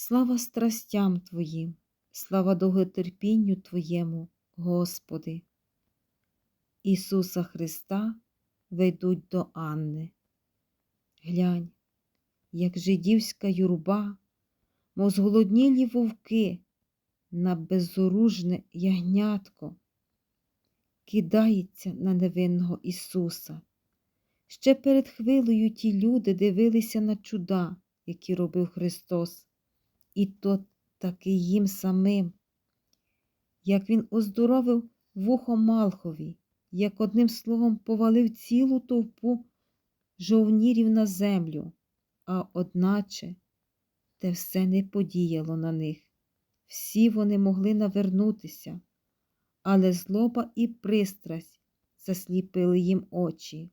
Слава страстям Твоїм, слава довготерпінню Твоєму, Господи. Ісуса Христа ведуть до Анни. Глянь, як жидівська юрба, мов зголоднілі вовки на безоружне ягнятко, кидається на невинного Ісуса. Ще перед хвилею ті люди дивилися на чуда, які робив Христос, і то таки їм самим, як Він оздоровив вухо Малхові, як одним словом повалив цілу товпу жовнірів на землю, а одначе те все не подіяло на них. Всі вони могли навернутися, але злоба і пристрасть засліпили їм очі.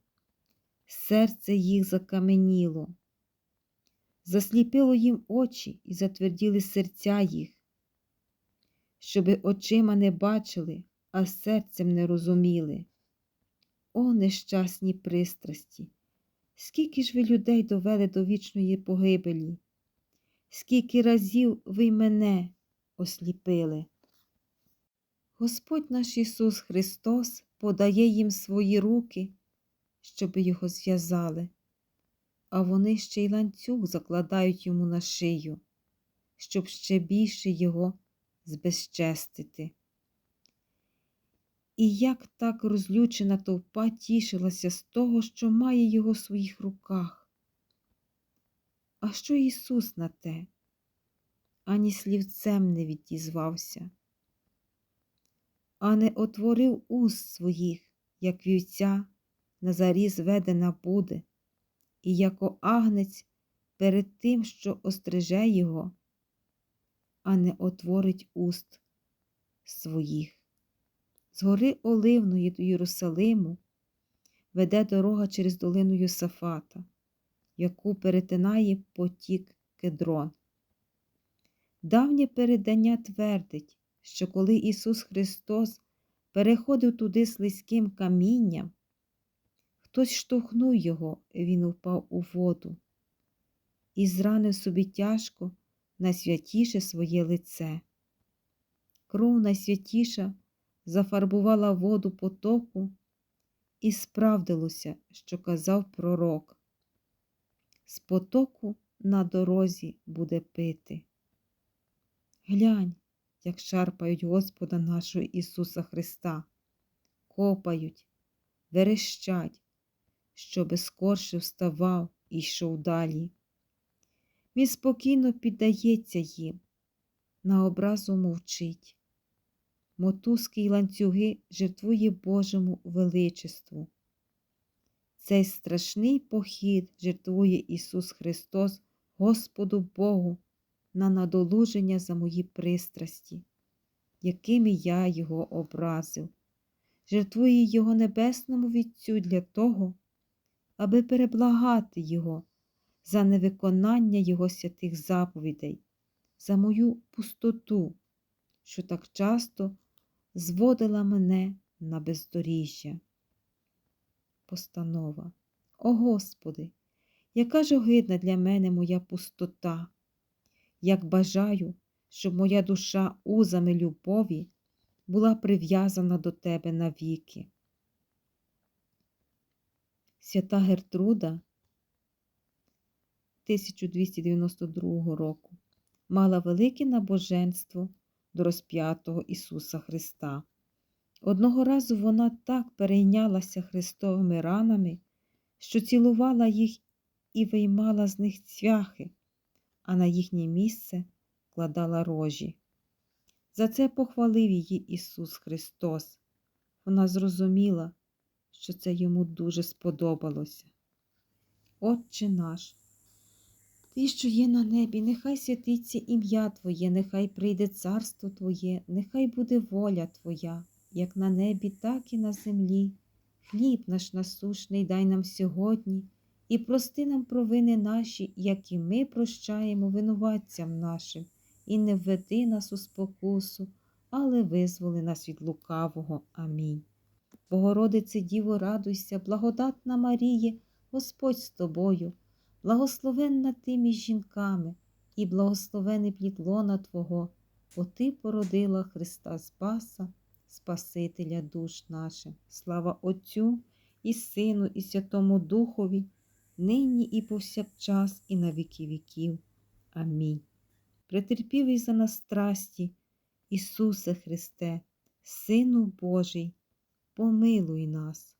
Серце їх закаменіло, засліпило їм очі і затверділи серця їх, щоби очима не бачили, а серцем не розуміли. О, нещасні пристрасті! Скільки ж ви людей довели до вічної погибелі, скільки разів ви мене осліпили. Господь наш Ісус Христос подає їм свої руки, щоби його зв'язали, а вони ще й ланцюг закладають йому на шию, щоб ще більше його збезчестити. І як так розлючена товпа тішилася з того, що має його в своїх руках. А що Ісус на те? Ані слівцем не відізвався, а не отворив уст своїх, як вівця на заріз ведена буде, і як агнець перед тим, що остриже його, а не отворить уст своїх. З гори Оливної до Єрусалиму веде дорога через долину Юсафата, яку перетинає потік Кедрон. Давнє передання твердить, що коли Ісус Христос переходив туди слизьким камінням, хтось штовхнув його, він упав у воду і зранив собі тяжко найсвятіше своє лице. Кров найсвятіша зафарбувала воду потоку, і справдилося, що казав пророк. З потоку на дорозі буде пити. Глянь, як шарпають Господа нашого Ісуса Христа, копають, верещать, щоби скорше вставав і йшов далі. Він спокійно піддається їм, на образу мовчить. Мотузки й ланцюги жертвує Божому величеству. Цей страшний похід жертвує Ісус Христос Господу Богу на надолуження за мої пристрасті, якими я Його образив, жертвує Його Небесному Вітцю для того, аби переблагати Його за невиконання Його святих заповідей, за мою пустоту, що так часто зводила мене на бездоріжжя. Постанова. О Господи, яка ж огидна для мене моя пустота, як бажаю, щоб моя душа узами любові була прив'язана до Тебе навіки. Свята Гертруда 1292 року мала велике набоженство до розп'ятого Ісуса Христа. Одного разу вона так перейнялася Христовими ранами, що цілувала їх і виймала з них цвяхи, а на їхнє місце кладала рожі. За це похвалив її Ісус Христос. Вона зрозуміла, що це йому дуже сподобалося. Отче наш, Ти, що є на небі, нехай святиться ім'я Твоє, нехай прийде царство Твоє, нехай буде воля Твоя, як на небі, так і на землі. Хліб наш насушний дай нам сьогодні і прости нам провини наші, як і ми прощаємо винуватцям нашим, і не введи нас у спокусу, але визволи нас від лукавого. Амінь. Богородице Діво, радуйся, благодатна Маріє, Господь з тобою, благословенна ти між жінками, і благословений плід лона Твого, бо Ти породила Христа Спаса, Спасителя душ наших. Слава Отцю і Сину, і Святому Духові, нині і повсякчас, і на віки віків. Амінь. Претерпівий за нас страсті, Ісусе Христе, Сину Божий, помилуй нас.